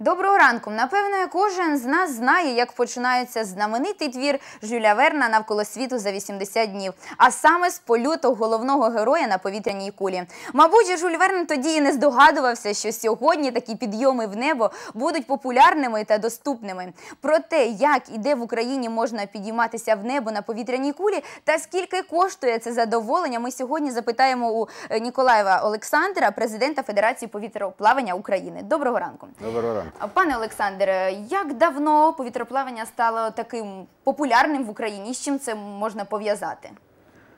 Доброго ранку. Напевне, кожен з нас знає, як починається знаменитий твір Жюля Верна навколо світу за 80 днів, а саме з польоту головного героя на повітряній кулі. Мабуть, Жюль Верн тоді і не здогадувався, що сьогодні такі підйоми в небо будуть популярними та доступними. Про те, як і де в Україні можна підійматися в небо на повітряній кулі, та скільки коштує це задоволення, ми сьогодні запитаємо у е, Ніколаєва Олександра, президента Федерації повітроплавання України. Доброго ранку. Доброго ранку. А, Пане Олександре, як давно повітроплавання стало таким популярним в Україні? І з чим це можна пов'язати?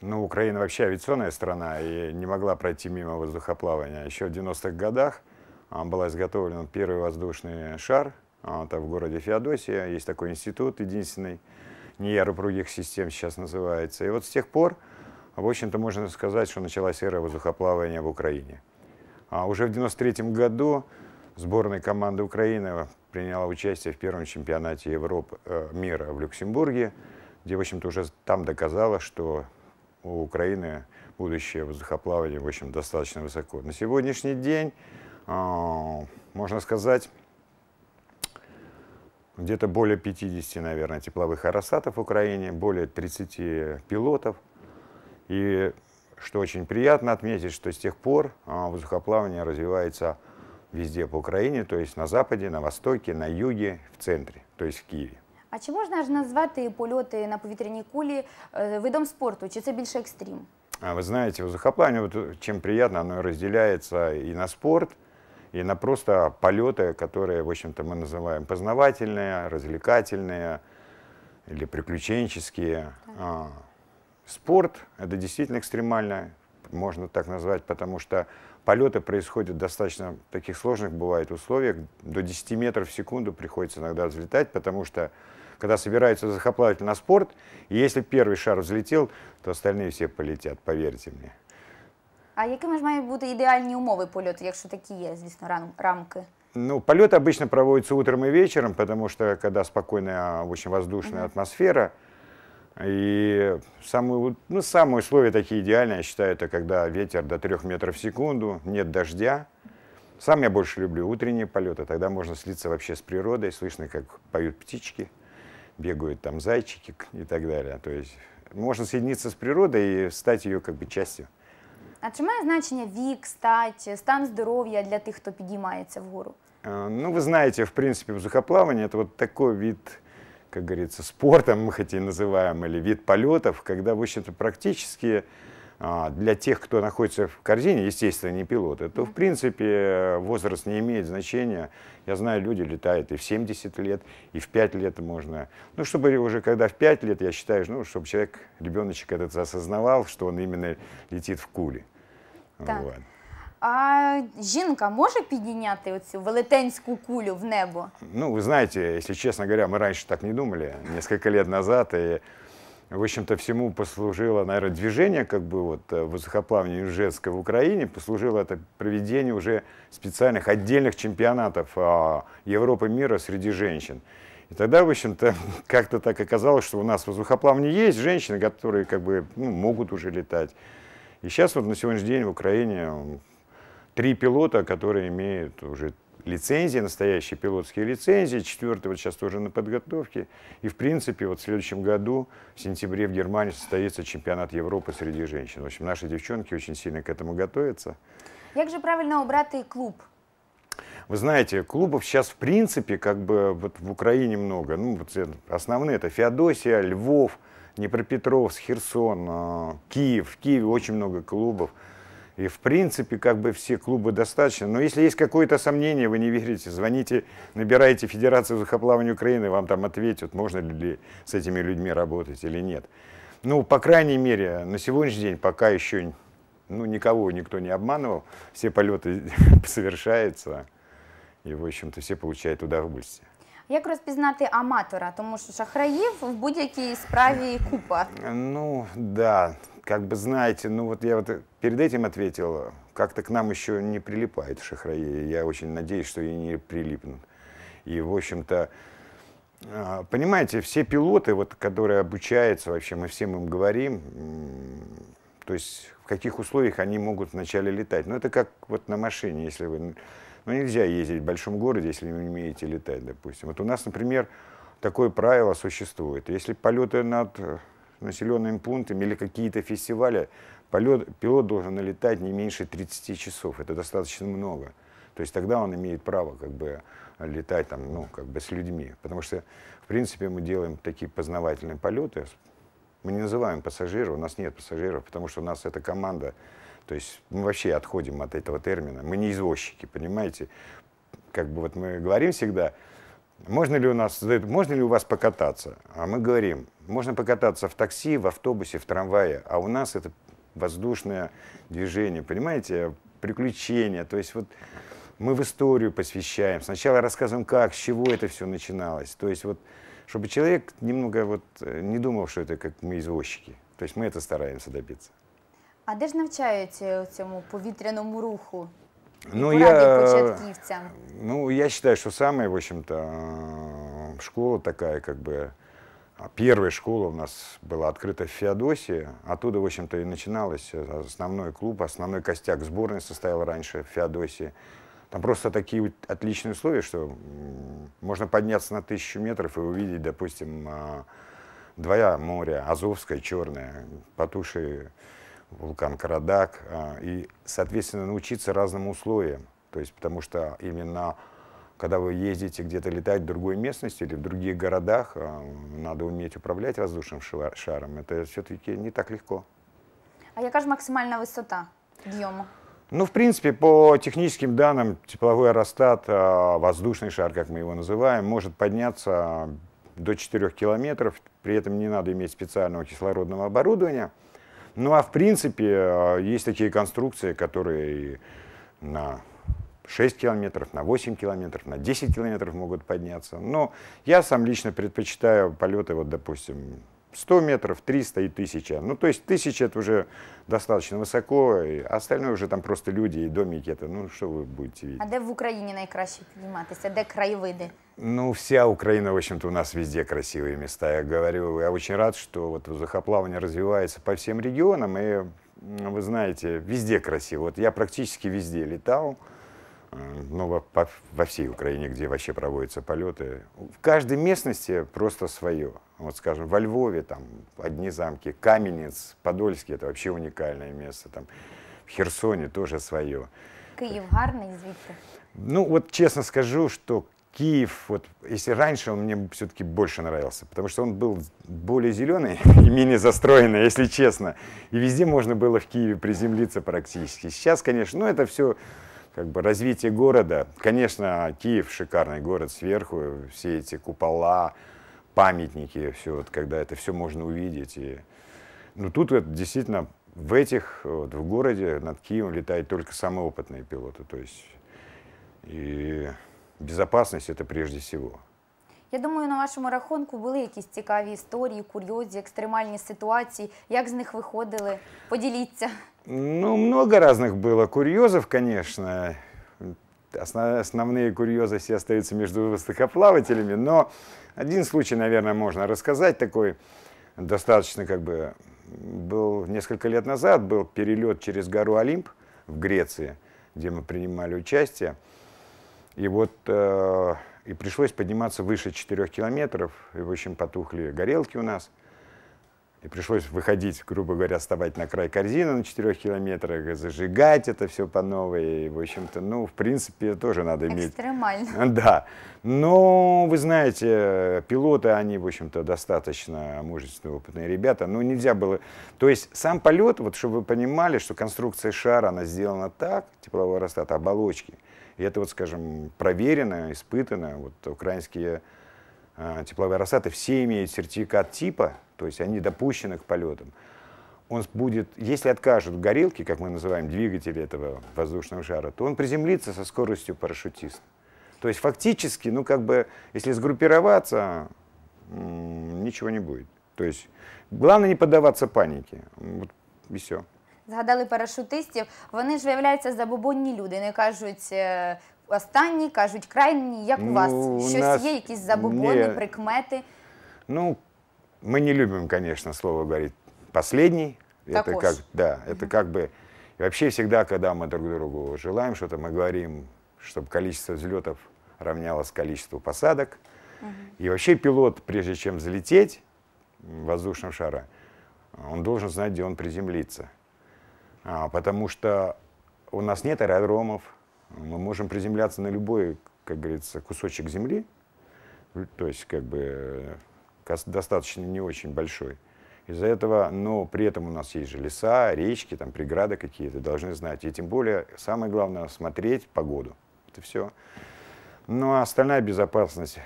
Ну, Украина вообще авиационная страна и не могла пройти мимо воздухоплавания. Еще в 90-х годах а, была изготовлен первый воздушный шар а, это в городе Феодосия. Есть такой институт единственный, не аэропругих систем сейчас называется. И вот с тех пор, в общем-то, можно сказать, что началась эра воздухоплавания в Украине. А уже в 93 году сборная команды Украины приняла участие в первом чемпионате Европы, э, мира в Люксембурге, где, в общем-то, уже там доказала, что у Украины будущее воздухоплавания, в общем, достаточно высоко. На сегодняшний день, а, можно сказать, где-то более 50, наверное, тепловых аэростатов в Украине, более 30 пилотов. И что очень приятно отметить, что с тех пор а, воздухоплавание развивается везде по Украине, то есть на западе, на востоке, на юге, в центре, то есть в Киеве. А чи можна ж назвати польоти на повітряній кулі е, видом спорту? Чи це більше екстрім? А Вы знаете, воздухоплавание, вот, э, чем приятно, оно разделяется и на спорт, и на просто полеты, которые, в общем-то, мы называем познавательные, развлекательные или приключенческие. А, спорт – это действительно экстремально, можно так назвать, потому что полеты происходят в достаточно таких сложных бывает условиях. До 10 метров в секунду приходится иногда взлетать, потому что когда собирается воздухоплаватель на спорт, и если первый шар взлетел, то остальные все полетят, поверьте мне. А якими ж мають бути ідеальні умови польоту, якщо такі є, звісно, рам- рамки? Ну, полет обычно проводится утром и вечером, потому что когда спокойная, очень воздушная атмосфера, и самые, ну, самые условия такие идеальные, я считаю, это когда ветер до 3 метров в секунду, нет дождя. Сам я больше люблю утренние полеты, тогда можно слиться вообще с природой, слышно, как поют птички, бегают там зайчики и так далее. То есть можно соединиться с природой и стать ее как бы частью. А чи має значення вік, стать, стан здоров'я для тих, хто підіймається вгору? Э, Ну, вы знаете, в принципе, воздухоплавание – это вот такой вид, как говорится, спорта, мы хоть и называем, или вид полетов, когда, в общем-то, практически а, для тех, кто находится в корзине, естественно, не пилоты, то, в принципе, возраст не имеет значения. Я знаю, люди летают и в 70 лет, и в 5 лет можно. Ну, чтобы уже когда в 5 лет, я считаю, ну, чтобы человек, ребеночек этот осознавал, что он именно летит в куле. Так. Вот. А жінка може підійняти оцю велетенську кулю в небо? Ну, вы знаете, если честно говоря, мы раньше так не думали, несколько лет назад, и, в общем-то, всему послужило, наверное, движение, как бы, вот, э, воздухоплавания женское в Украине, послужило это проведение уже специальных отдельных чемпионатов а, Европы мира среди женщин. И тогда, в общем-то, как-то так оказалось, что у нас в воздухоплавании есть женщины, которые, как бы, ну, могут уже летать. И сейчас вот на сегодняшний день в Украине м, три пилота, которые имеют уже лицензии, настоящие пилотские лицензии. Четвертый вот сейчас тоже на подготовке. И, в принципе, вот в следующем году, в сентябре в Германии состоится чемпионат Европы среди женщин. В общем, наши девчонки очень сильно к этому готовятся. Як же правильно обрати клуб? Вы знаете, клубов сейчас, в принципе, как бы вот в Украине много. Ну, вот основные это Феодосия, Львов, Днепропетровск, Херсон, а, Киев. В Киеве очень много клубов. И, в принципе, как бы все клубы достаточно. Но если есть какое-то сомнение, вы не верите, звоните, набирайте Федерацию воздухоплавания Украины, вам там ответят, можно ли с этими людьми работать или нет. Ну, по крайней мере, на сегодняшний день пока еще ну, никого никто не обманывал, все полеты совершаются, и, в общем-то, все получают удовольствие. Як розпізнати аматора? Тому що шахраїв в будь-якій справі купа. Ну, да, как бы знаете, ну вот я вот перед этим ответил, как-то к нам еще не прилипает шахраи. Я очень надеюсь, что и не прилипнут. И, в общем-то, а, понимаете, все пилоты, вот, которые обучаются, вообще мы всем им говорим, то есть в каких условиях они могут вначале летать. Ну, это как вот на машине, если вы Ну, нельзя ездить в большом городе, если вы не умеете летать, допустим. Вот у нас, например, такое правило существует. Если полеты над населенными пунктами или какие-то фестивали, полет, пилот должен налетать не меньше 30 часов. Это достаточно много. То есть тогда он имеет право как бы летать там, ну, как бы с людьми. Потому что, в принципе, мы делаем такие познавательные полеты. Мы не называем пассажиров, у нас нет пассажиров, потому что у нас эта команда, то есть мы вообще отходим от этого термина. Мы не извозчики, понимаете? Как бы вот мы говорим всегда, можно ли у нас, можно ли у вас покататься? А мы говорим, можно покататься в такси, в автобусе, в трамвае, а у нас это воздушное движение, понимаете, приключения. То есть вот мы в историю посвящаем. Сначала рассказываем, как, с чего это все начиналось. То есть вот, чтобы человек немного вот э, не думал, что это как мы извозчики. То есть мы это стараемся добиться. А де ж навчають цьому повітряному руху? Ну, я, ну, я считаю, что самая, в общем-то, э, школа такая, как бы, а, первая школа у нас была открыта в Феодосии. Оттуда, в общем-то, и начиналось э, основной клуб, основной костяк сборной состоял раньше в Феодосии. Там просто такие отличные условия, что можно подняться на тысячу метров и увидеть, допустим, а, двоя моря, Азовское, Черное, потуши вулкан Карадак, а, и, соответственно, научиться разным условиям. То есть, потому что именно когда вы ездите где-то летать в другой местности или в других городах, а, надо уметь управлять воздушным шаром. Это все-таки не так легко. А яка ж максимальна висота підйому? Ну, в принципе, по техническим данным, тепловой аэростат, а, воздушный шар, как мы его называем, может подняться до 4 километров. При этом не надо иметь специального кислородного оборудования. Ну, а в принципе, а, есть такие конструкции, которые на 6 километров, на 8 километров, на 10 километров могут подняться. Но я сам лично предпочитаю полеты, вот, допустим, 100 метров, 300 и 1000. Ну, то есть 1000 это уже достаточно высоко, и остальное уже там просто люди и домики. Это, ну, что вы будете видеть? А де в Україні найкраще підійматися? Де краєвиди? Ну, вся Украина, в общем-то, у нас везде красивые места. Я говорю, я очень рад, что вот воздухоплавание развивается по всем регионам, и, м, вы знаете, везде красиво. Вот я практически везде летал, э, ну, во, по- во всей Украине, где вообще проводятся полеты. В каждой местности просто свое. Вот, скажем, во Львове там одни замки, Каменец, Подольский, это вообще уникальное место. Там, в Херсоне тоже свое. Київ гарний звідти. Ну, вот честно скажу, что Киев, вот если раньше он мне все-таки больше нравился, потому что он был более зеленый и менее застроенный, если честно. И везде можно было в Киеве приземлиться практически. Сейчас, конечно, ну это все как бы развитие города. Конечно, Киев шикарный город сверху, все эти купола, памятники, все, вот, когда это все можно увидеть. И, ну тут вот, действительно в этих, вот, в городе над Киевом летают только самые опытные пилоты. То есть и безопасность это прежде всего. Я думаю, на вашому рахунку були якісь цікаві історії, курйозі, екстремальні ситуації. Як з них виходили? Поділіться. Ну, много разных было курьезов, конечно. Осно- Основные курьезы все остаются между воздухоплавателями, но один случай, наверное, можно рассказать такой, достаточно как бы, был несколько лет назад, был перелет через гору Олимп в Греции, где мы принимали участие. И вот э, и пришлось подниматься выше 4 километров, и, в общем, потухли горелки у нас. И пришлось выходить, грубо говоря, вставать на край корзины на 4 километрах, зажигать это все по новой. И, в общем-то, ну, в принципе, тоже надо иметь Екстремально. да. Но, вы знаете, пилоты, они, в общем-то, достаточно мужественные, опытные ребята. Но нельзя было... То есть сам полет, вот чтобы вы понимали, что конструкция шара, она сделана так, теплового аэростата, оболочки. И это, вот, скажем, проверено, испытано. Вот украинские а, тепловые аэростаты все имеют сертификат типа, то есть они допущены к полетам. Он будет, если откажут горелки, как мы называем двигатели этого воздушного шара, то он приземлится со скоростью парашютиста. То есть фактически, ну как бы, если сгруппироваться, ничего не будет. То есть главное не поддаваться панике. Вот и все Згадали парашутистів. Вони ж виявляються забобонні люди. Не кажуть е, останні, кажуть крайні. Як у Ну, вас? у Щось нас- є, якісь забобони, Ні. прикмети? Ну, мы не любим, конечно, слово говорить последний. Это Також. как, да, это как бы... И вообще всегда, когда мы друг другу желаем что-то, мы говорим, чтобы количество взлетов равнялось количеству посадок. И вообще пилот, прежде чем взлететь в воздушном шаре, он должен знать, где он приземлится. А, потому что у нас нет аэродромов, мы можем приземляться на любой, как говорится, кусочек земли, то есть как бы достаточно не очень большой. Из-за этого, но при этом у нас есть же леса, речки, там преграды какие-то, должны знать. И тем более, самое главное, смотреть погоду. Это все. Ну а остальная безопасность,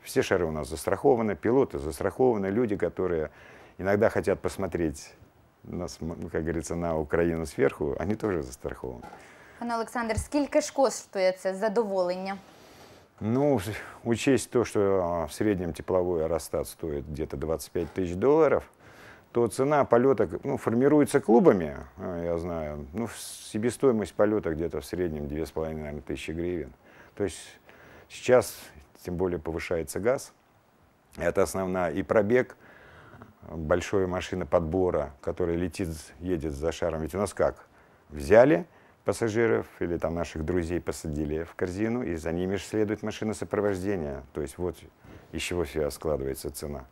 все шары у нас застрахованы, пилоты застрахованы, люди, которые иногда хотят посмотреть, на, см- ну, как говорится, на Украину сверху, они тоже застрахованы. Пане Олександр, скільки ж коштує це задоволення? Ну, учесть то, что а, в среднем тепловой аэростат стоит где-то 25 тысяч долларов, то цена полета ну, формируется клубами, а, я знаю. Ну, себестоимость полета где-то в среднем 2,5 наверное, тысячи гривен. То есть сейчас, тем более, повышается газ. Это основная. И пробег большой машины подбора, которая летит, едет за шаром. Ведь у нас как? Взяли пассажиров или там наших друзей посадили в корзину, и за ними же следует машина сопровождения. То есть вот из чего вся складывается цена.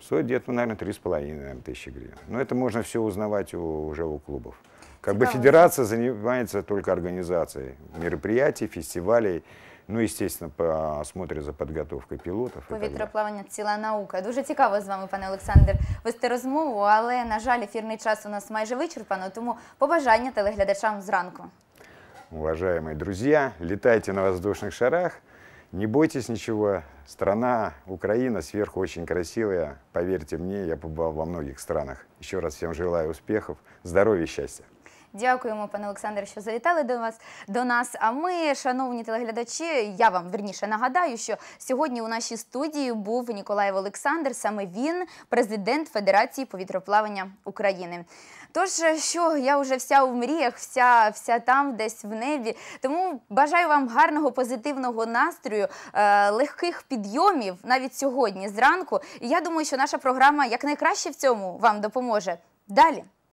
Стоит где-то, наверное, 3,5 наверное, тысячи гривен. Но это можно все узнавать у- уже у клубов. Как бы Цікаво. федерация занимается только организацией мероприятий, фестивалей, ну, естественно, по- смотрит за подготовкой пилотов. и так далее. Повітроплавання ціла наука. Дуже цікаво з вами, пане Олександр, вести розмову, але, на жаль, ефірний час у нас майже вичерпано, тому побажання телеглядачам зранку. Уважаемые друзья, летайте на воздушных шарах, не бойтесь ничего. Страна Украина сверху очень красивая. Поверьте мне, я побывал во многих странах. Еще раз всем желаю успехов, здоровья и счастья. Дякуємо, пане Олександре, що завітали до вас до нас. А ми, шановні телеглядачі, я вам верніше нагадаю, що сьогодні у нашій студії був Ніколаєв Олександр, саме він, президент Федерації повітроплавання України. Тож, що я вже вся у мріях, вся, вся там, десь в небі. Тому бажаю вам гарного позитивного настрою, е, легких підйомів навіть сьогодні зранку. І я думаю, що наша програма якнайкраще в цьому вам допоможе. Далі.